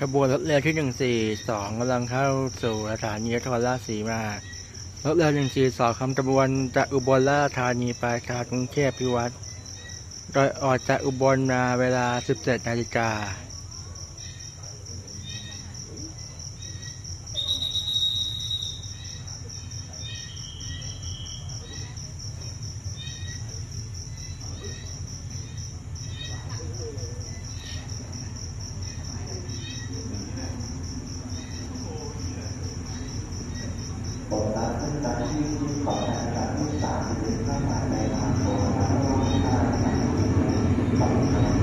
ขบวนรถเรือที่142กำลังเข้าสู่สถานีนครราชสีมารถเร็ว142คำขบวนจากอุบลราชธานีไปทางกรุงเทพพิวัตรโดยออกจากอุบลมาเวลา17นาฬิกา ผลลัพธ์ขึ้นจากที่ของการที่สามถึงข้าหมาในทางโทรทัศน์ร่วมาสองครั้ง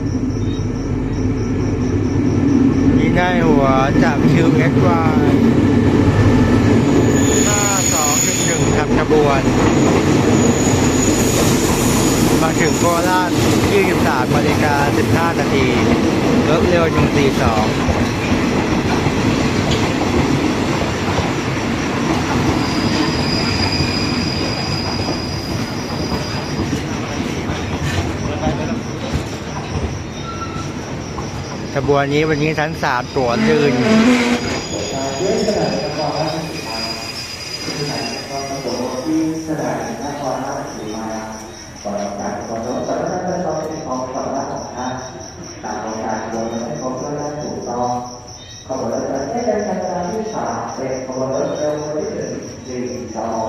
นี่ได้หัวจาก QSY 5211ทำขบวน มาถึงโคราช23นาฬิกา15นาทีรถเร็ว142 ขบวนนี้วันนี้ชั้นสามตั๋วยืน ด้วยสถานีนครราชสีมาสถานีนครปฐมที่สถานีนครราชสีมาก่อนการขนส่งสาธารณะต้องเป็นของสาธารณะของท่า นตามโครงการรวมให้ครบวนและถูกต้องขบวนรถไฟได้นสามเป็นขบวนรถเร็วคนที่หนึ่งสี่สอง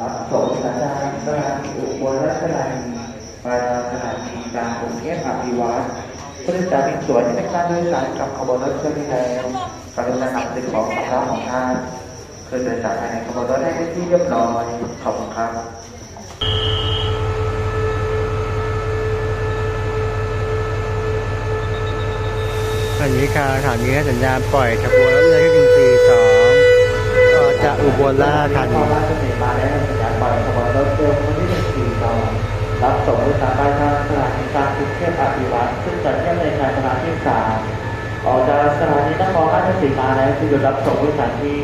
รับส่งสัญญาณสถานีอุบลและสถานีไปสถานีกลางกรุงเทพอภิวัตร ผู้โดยสารอีกส่วนที่เป็นการโดยสารกับขบวนรถเที่ยวที่แล้วกรุณานำสิ่งของสำรับของท่านคือโดยสารภายในขบวนรถให้เป็นที่เรียบร้อยขอบคุณครับอันนี้ค่ะสถานีให้สัญญาณปล่อยขบวนรถเร็วที่142ออกจากอุบลราชธาขนีอราชสีมาได้สัญญาณปล่อยขบวนรถเร็ววันที่หนึ่งสี่สอง รับส่งผู้โดยสารปทางสถานีกลางกรุงเทพอภิวัตรซึ่งจะเที่ยบในการสถานีที่สามออกจากสถานีนครราชสีมาแล้วที่จะรับส่งผู้โดยสารที่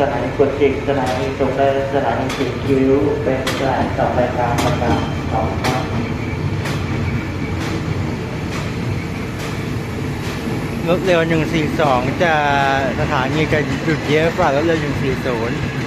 สถานีกวดจิกสถานีตรงได้สถานีสีคิ้วเป็นสถานีต่อไปกลางประการสองครับรถเร็ว142จะสถานีจะหยุดเยอะกว่ารถเร็ว140